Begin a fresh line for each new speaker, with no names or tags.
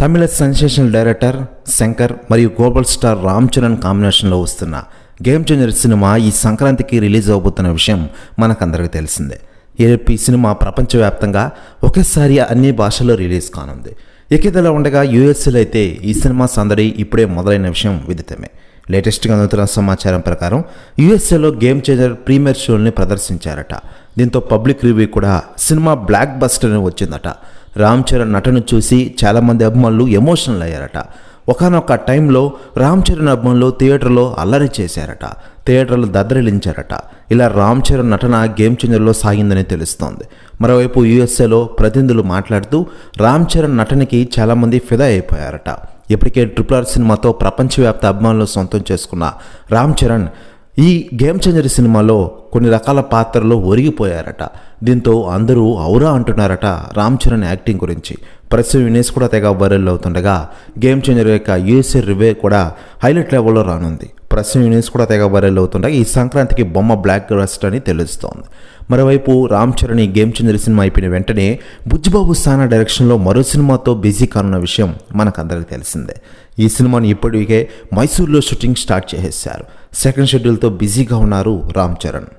తమిళ sensational director Shankar మరియు global star Ram Charan కాంబినేషన్లో వస్తున్న గేమ్ చేంజర్ సినిమా ఈ సంక్రాంతికి రిలీజ్ అవబోతున్న విషయం మనకందరికీ తెలిసిందే. ఏపీ సినిమా ప్రపంచవ్యాప్తంగా ఒకేసారి అన్ని భాషల్లో రిలీజ్ కానుంది. ఇకిదలా ఉండగా యూఎస్ఏలో అయితే ఈ సినిమా సందడి ఇప్పుడే మొదలైన విషయం విదితమే. లేటెస్ట్గా అందుతున్న సమాచారం ప్రకారం యూఎస్ఏలో గేమ్ చేంజర్ ప్రీమియర్ షోల్ని ప్రదర్శించారట. దీంతో పబ్లిక్ రివ్యూ కూడా సినిమా బ్లాక్ బస్టర్ అని వచ్చిందట. రామ్ చరణ్ నటన చూసి చాలామంది అభిమానులు ఎమోషనల్ అయ్యారట. ఒకనొక టైంలో రామ్ చరణ్ అభిమానులు థియేటర్లో అల్లరి చేశారట. థియేటర్లు దద్దరిలించారట ఇలా రామ్ చరణ్ నటన గేమ్ చేంజర్లో సాగిందని తెలుస్తోంది. మరోవైపు యూఎస్ఏలో ప్రతినిధులు మాట్లాడుతూ రామ్ చరణ్ నటనకి చాలామంది ఫిదా అయిపోయారట. ఇప్పటికే ట్రిపుల్ ఆర్ సినిమాతో ప్రపంచవ్యాప్త అభిమానులు సొంతం చేసుకున్న రామ్ చరణ్ ఈ గేమ్ చేంజర్ సినిమాలో కొన్ని రకాల పాత్రలు ఒరిగిపోయారట. దీంతో అందరూ ఔరా అంటున్నారట రామ్ చరణ్ యాక్టింగ్ గురించి. ప్రస్తుతం వినేస్ కూడా తెగ వైరల్ అవుతుండగా గేమ్ చేంజర్ యొక్క యూఎస్ఏ రివే కూడా హైలైట్ లెవెల్లో రానుంది. ప్రస్తుతం వినేస్ కూడా తెగ వైరల్ అవుతుండగా ఈ సంక్రాంతికి బొమ్మ బ్లాక్ రస్ట్ అని తెలుస్తోంది. మరోవైపు రామ్ చరణ్ ఈ గేమ్ చంద్ర సినిమా అయిపోయిన వెంటనే బుజ్జిబాబు సానా డైరెక్షన్లో మరో సినిమాతో బిజీ కానున్న విషయం మనకందరికీ తెలిసిందే. ఈ సినిమాను ఇప్పటికే మైసూర్లో షూటింగ్ స్టార్ట్ చేసేశారు. సెకండ్ షెడ్యూల్తో బిజీగా ఉన్నారు రామ్ చరణ్.